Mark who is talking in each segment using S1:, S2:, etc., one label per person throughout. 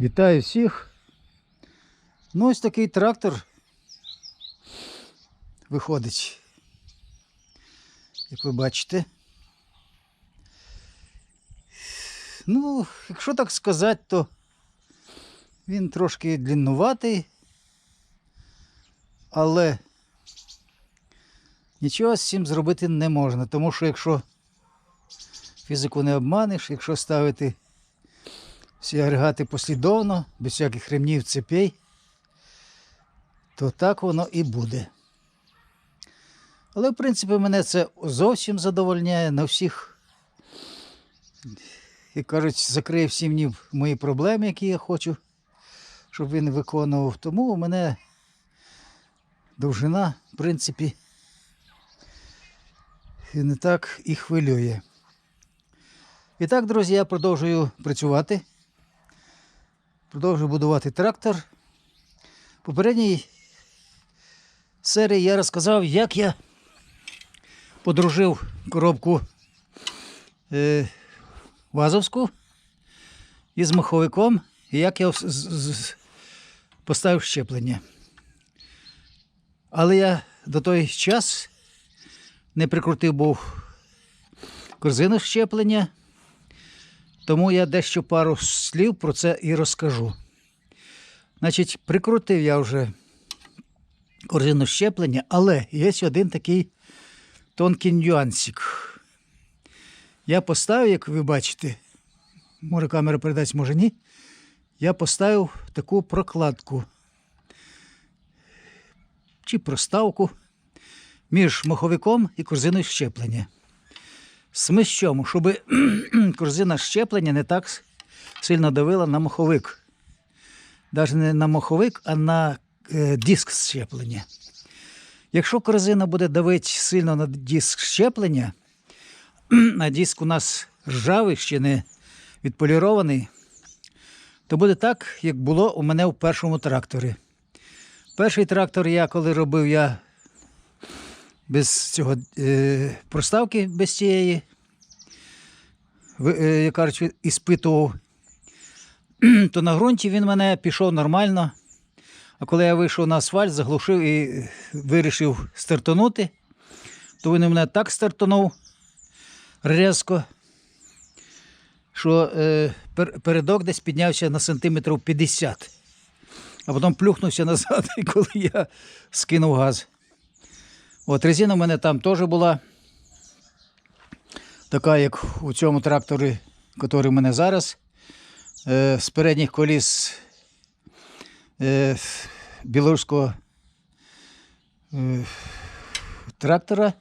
S1: Вітаю всіх. Ну, ось такий трактор виходить. Як ви бачите. Ну, якщо так сказати, то він трошки длиннуватий, але нічого з цим зробити не можна, тому що якщо фізику не обманеш, якщо ставити всі агрегати послідовно, без всяких ремнів цепей, то так воно і буде. Але, в принципі, мене це зовсім задовольняє на всіх, як кажуть, закриє всі мені мої проблеми, які я хочу, щоб він виконував. Тому у мене довжина, в принципі, і не так і хвилює. І так, друзі, я продовжую працювати. Продовжую будувати трактор. В попередній серії я розказав, як я подружив коробку е, вазовську із маховиком, і як я поставив щеплення. Але я до той час не прикрутив був корзину щеплення. Тому я дещо пару слів про це і розкажу. Значить, прикрутив я вже корзину щеплення, але є один такий тонкий нюансик. Я поставив, як ви бачите, може камера передасть, може ні. Я поставив таку прокладку чи проставку між маховиком і корзиною щеплення. Смисл чому? Щоб корзина щеплення не так сильно давила на маховик. Навіть не на маховик, а на е, диск щеплення. Якщо корзина буде давити сильно на диск щеплення, а диск у нас ржавий, ще не відполірований, то буде так, як було у мене в першому тракторі. Перший трактор я коли робив, я без цього е, проставки без цієї, е, як кажуть, іспитував, то на ґрунті він мене пішов нормально. А коли я вийшов на асфальт, заглушив і вирішив стартанути, то він мене так стартанув різко, що е, передок десь піднявся на сантиметрів 50, а потім плюхнувся назад, коли я скинув газ. От резина в мене там теж була така, як у цьому тракторі, який у мене зараз. Е, з передніх коліс е, білоруського е, трактора.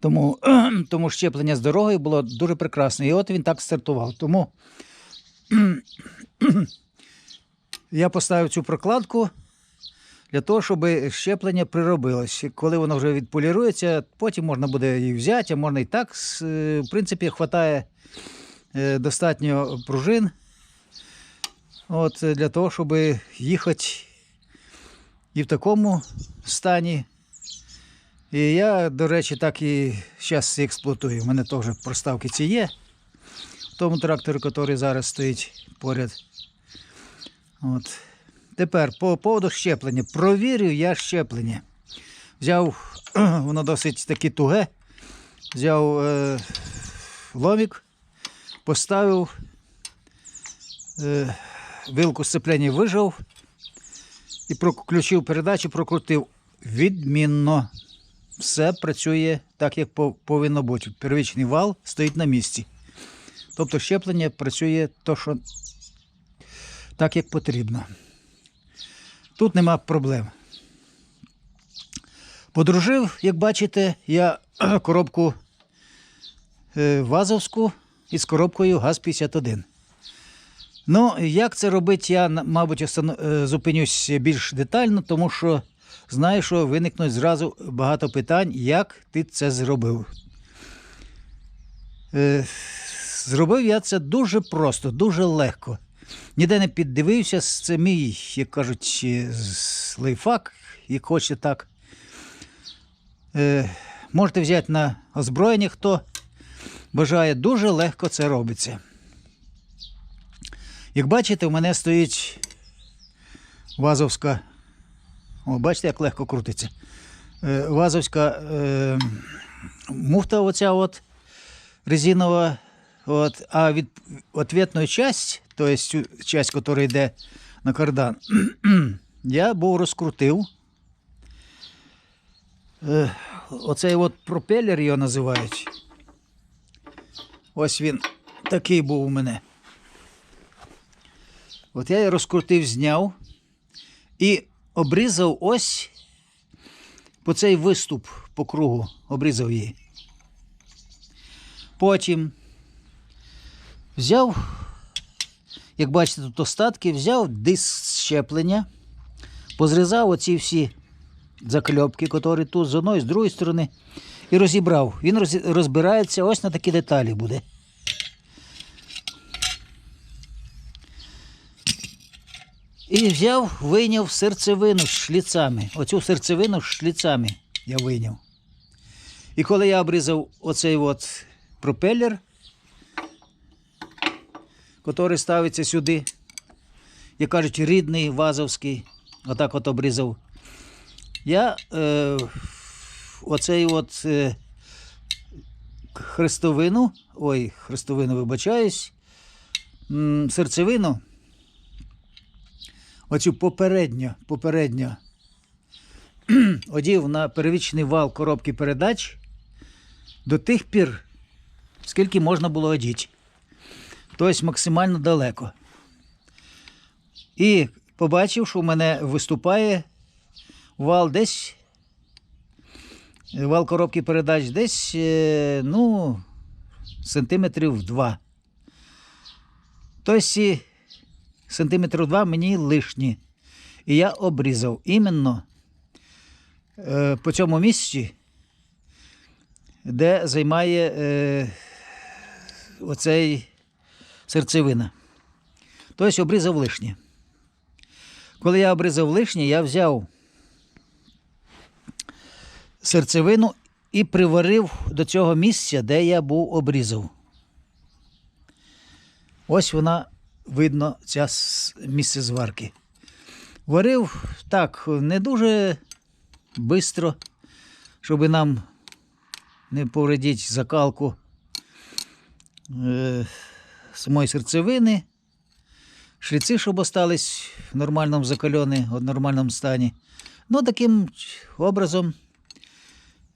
S1: Тому, тому щеплення з дорогою було дуже прекрасне. І от він так стартував. Тому я поставив цю прокладку для того, щоб щеплення приробилось. Коли воно вже відполірується, потім можна буде її взяти, а можна і так. Е, В принципі, вистачає достатньо пружин от, е, для того, щоб їхати і в такому стані. І я, до речі, так і зараз експлуатую. У мене теж проставки ці є. В тому тракторі, який зараз стоїть поряд. От. Тепер по поводу щеплення. Провірю я щеплення. Взяв, воно досить таки туге. Взяв е, ломік, поставив, е, вилку сцеплення вижав і проключив передачу, прокрутив. Відмінно. Все працює так, як повинно бути. Первічний вал стоїть на місці. Тобто щеплення працює то, що так, як потрібно. Тут нема проблем. Подружив, як бачите, я коробку е, вазовську із коробкою ГАЗ-51. Ну, як це робити, я, мабуть, е, зупинюсь більш детально, тому що знаю, що виникнуть зразу багато питань, як ти це зробив. Е, Зробив я це дуже просто, дуже легко. Ніде не піддивився, це мій, як кажуть, е, лайфхак, як хочете так. Е, можете взяти на озброєння, хто бажає, дуже легко це робиться. Як бачите, у мене стоїть вазовська. О, бачите, як легко крутиться. Е, Вазовська е, муфта оця от резинова. От, а від ответну часть, тобто цю часть, яка йде на кардан, я був розкрутив. Е, оцей от пропелер його називають. Ось він такий був у мене. От я її розкрутив, зняв і обрізав ось по цей виступ по кругу, обрізав її. Потім взяв, як бачите, тут остатки, взяв диск щеплення, позрізав оці всі закльопки, які тут з одної, з другої сторони, і розібрав. Він розбирається ось на такі деталі буде. І взяв, вийняв серцевину з шліцами. Оцю серцевину з шліцами я вийняв. І коли я обрізав оцей от пропелер, який ставиться сюди, як кажуть, рідний вазовський, отак от обрізав. Я е, оцей от е, хрестовину, ой, хрестовину вибачаюсь, серцевину, оцю попередньо, попередньо одів на первічний вал коробки передач до тих пір, скільки можна було одіти. Тобто максимально далеко. І побачив, що у мене виступає вал десь. Вал коробки передач десь, е, ну, сантиметрів два. Тобто ці сантиметрів два мені лишні. І я обрізав іменно е, по цьому місці, де займає е, оцей серцевина. Тобто обрізав лишнє. Коли я обрізав лишнє, я взяв серцевину і приварив до цього місця, де я був обрізав. Ось вона видно, ця місце зварки. Варив так, не дуже швидко, щоб нам не повредити закалку е, самої серцевини. Шліци, щоб остались в нормальному закальоні, в нормальному стані. Ну, таким образом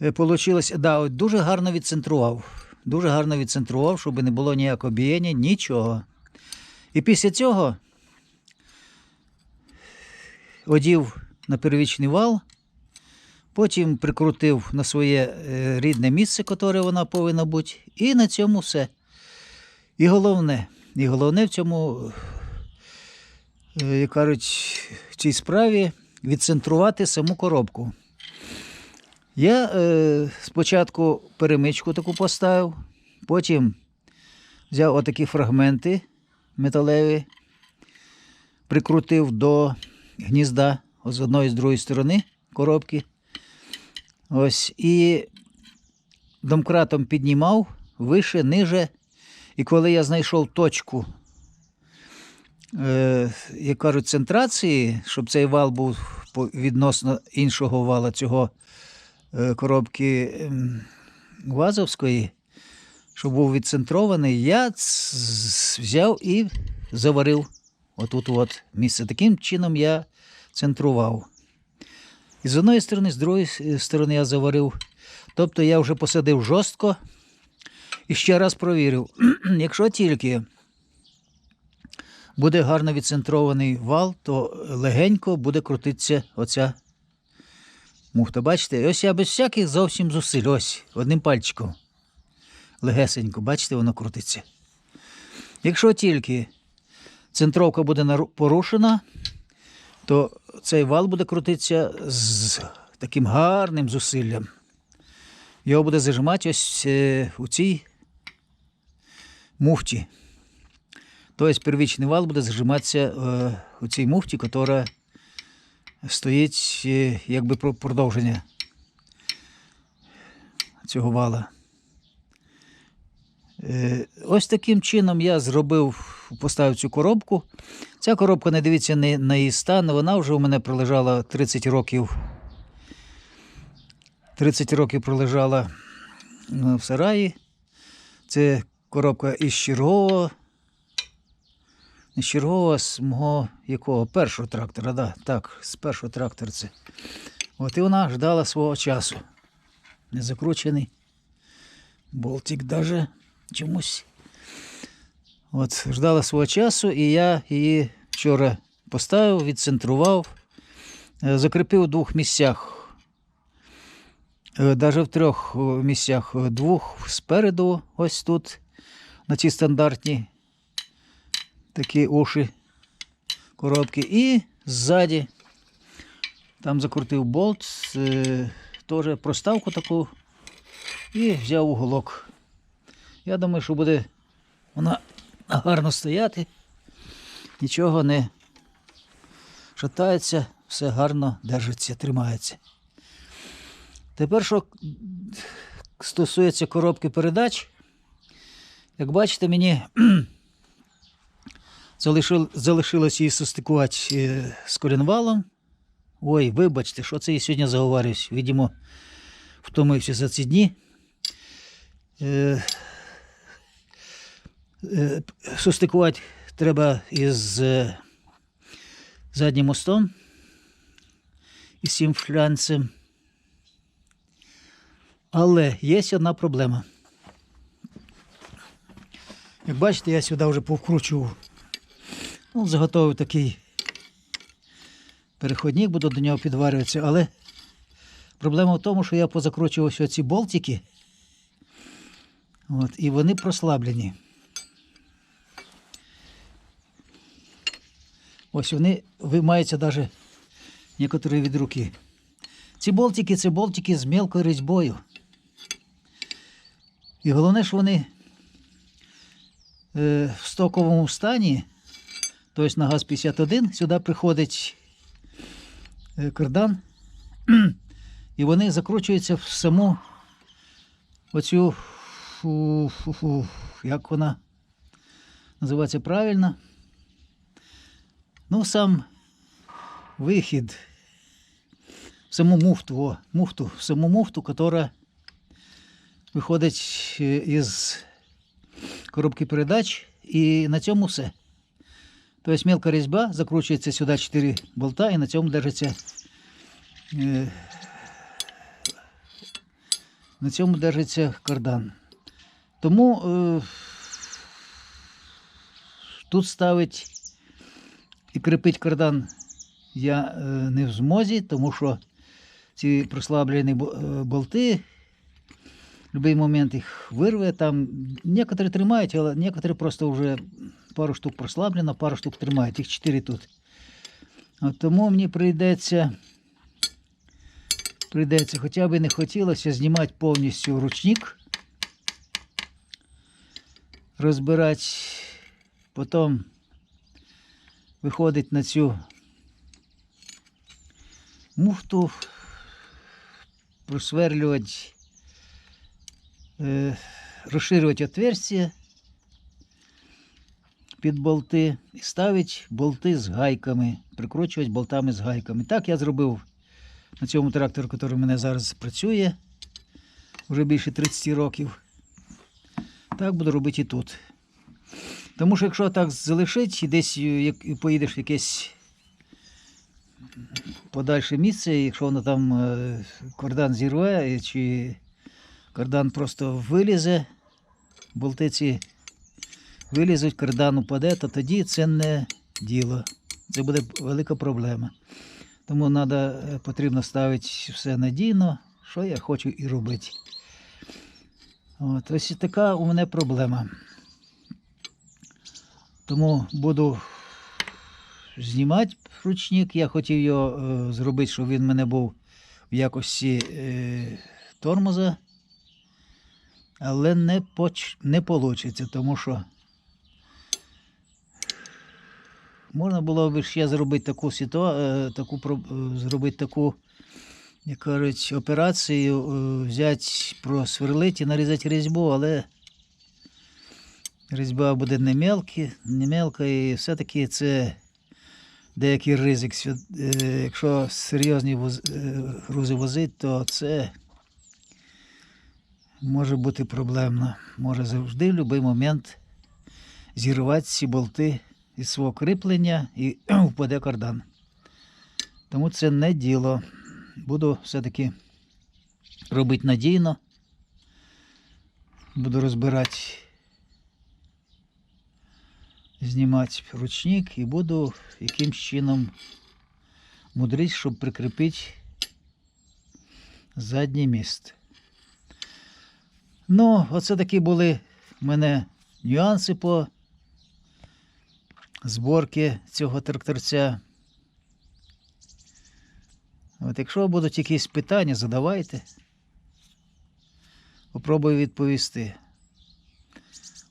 S1: вийшло. Да, дуже гарно відцентрував. Дуже гарно відцентрував, щоб не було ніякого бієння, нічого. І після цього одів на первічний вал, потім прикрутив на своє е, рідне місце, яке вона повинна бути, і на цьому все. І головне, і головне в цьому, е, як кажуть, в цій справі відцентрувати саму коробку. Я е, спочатку перемичку таку поставив, потім взяв отакі фрагменти металеві, прикрутив до гнізда з одної і з другої сторони коробки. Ось, і домкратом піднімав вище, ниже. І коли я знайшов точку, е, як кажуть, центрації, щоб цей вал був відносно іншого вала цього е, коробки ем, Вазовської, щоб був відцентрований, я взяв і заварив отут от місце. Таким чином я центрував. І з одної сторони, з другої сторони я заварив. Тобто я вже посадив жорстко і ще раз провірив. Якщо тільки буде гарно відцентрований вал, то легенько буде крутитися оця муфта. Бачите, ось я без всяких зовсім зусиль, ось одним пальчиком. Легесенько, бачите, воно крутиться. Якщо тільки центровка буде порушена, то цей вал буде крутитися з таким гарним зусиллям. Його буде зажимати ось е, у цій муфті. Тобто первічний вал буде зажиматися е, у цій муфті, яка стоїть е, якби про- продовження цього вала. Е, Ось таким чином я зробив поставив цю коробку. Ця коробка, не дивіться на, на її стан, вона вже у мене пролежала 30 років. 30 років пролежала в сараї. Це коробка із чергового. Не чергового, з мого якого? Першого трактора, да, так, з першого трактора це. От і вона ждала свого часу. Не закручений. Болтик даже чомусь. От, ждала свого часу, і я її вчора поставив, відцентрував, е, закріпив у двох місцях. Навіть в трьох місцях. Е, Двох спереду, ось тут, на ці стандартні такі уші коробки. І ззаді там закрутив болт, е, теж проставку таку і взяв уголок. Я думаю, що буде вона гарно стояти, нічого не шатається, все гарно держиться, тримається. Тепер, що стосується коробки передач, як бачите, мені залишил, залишилось її состикувати е, з колінвалом. Ой, вибачте, що це я сьогодні заговарююсь. Видимо, втомився за ці дні. Е, е, состикувати треба із заднім мостом, із цим флянцем. Але є одна проблема. Як бачите, я сюди вже повкручував. Ну, заготовив такий переходник, буду до нього підварюватися, але проблема в тому, що я позакручував ці болтики. От, і вони прослаблені. Ось вони виймаються навіть некоторі від руки. Ці болтики це болтики з мелкою різьбою. І головне, що вони в стоковому стані, тобто на ГАЗ-51, сюди приходить е, кардан, і вони закручуються в саму оцю, фу, фу, фу, як вона називається правильно. Ну, сам вихід в саму муфту, о, муфту, в саму муфту, яка виходить е, із коробки передач, і на цьому все. Тобто мелка різьба, закручується сюди 4 болта, і на цьому держиться. е, На цьому держиться кардан. Тому е, тут ставить і крепить кардан я е, не в змозі, тому що ці прослаблені е, болти будь-який момент їх вирве. Там некоторі тримають, але некоторі просто вже пару штук прослаблено, пару штук тримають, їх чотири тут. От тому мені прийдеться, прийдеться, хоча б не хотілося знімати повністю ручник, розбирати, потім виходить на цю муфту, просверлювати, е, розширювати отверстия під болти і ставити болти з гайками, прикручувати болтами з гайками. Так я зробив на цьому тракторі, який у мене зараз працює вже більше 30 років. Так буду робити і тут. Тому що якщо так залишить і десь е, поїдеш в якесь подальше місце, якщо воно там е, кардан зірве, чи кардан просто вилізе, болти ці вилізуть, кардан упаде, то тоді це не діло. Це буде велика проблема. Тому надо, е, потрібно ставити все надійно, що я хочу і робити. От, ось така у мене проблема. Тому буду знімати ручник. Я хотів його е, зробити, щоб він в мене був в якості е, тормоза. Але не, поч... не вийде, тому що можна було б ще зробити таку ситуа... е, таку е, зробити таку, як кажуть, операцію, е, взяти, просверлити і нарізати різьбу, але Різьба буде не мелкі, не мелка, і все-таки це деякий ризик. Якщо серйозні грузи возить, то це може бути проблемно. Може завжди в будь-який момент зірвати ці болти із свого кріплення і впаде кардан. Тому це не діло. Буду все-таки робити надійно. Буду розбирати, знімати ручник і буду якимсь чином мудрить, щоб прикріпити задній міст. Ну, оце такі були в мене нюанси по зборки цього тракторця. От якщо будуть якісь питання, задавайте. Попробую відповісти.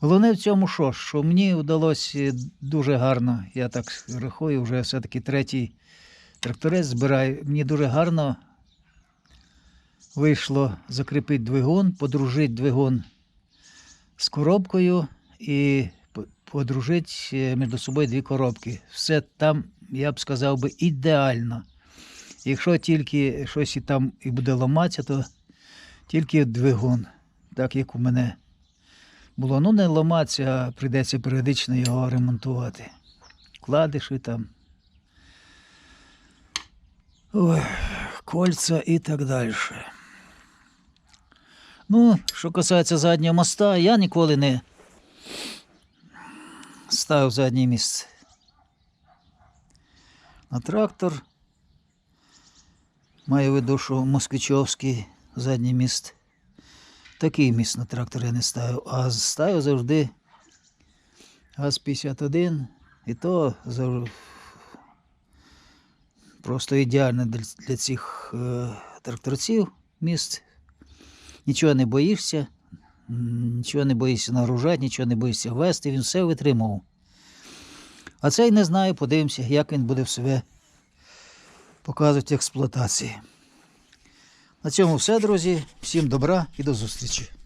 S1: Головне в цьому що, що мені вдалося дуже гарно, я так рахую, вже все-таки третій тракторець збираю. Мені дуже гарно вийшло закріпити двигун, подружити двигун з коробкою і подружити е, між собою дві коробки. Все там, я б сказав би, ідеально. Якщо тільки щось і там і буде ламатися, то тільки двигун, так як у мене було. Ну, не ламатися, а прийдеться періодично його ремонтувати. Вкладиші там. Ой, кольця і так далі. Ну, що касається заднього моста, я ніколи не ставив заднє місце. На трактор. Маю виду, що москвичовський задній міст. Такий міст на трактор я не ставив, а ставив завжди ГАЗ-51. І то зав- просто ідеально для, цих е, тракторців міст. Нічого не боїшся, нічого не боїшся нагружати, нічого не боїшся вести, він все витримував. А цей не знаю, подивимося, як він буде в себе показувати експлуатації. На цьому все, друзі. Всім добра і до зустрічі.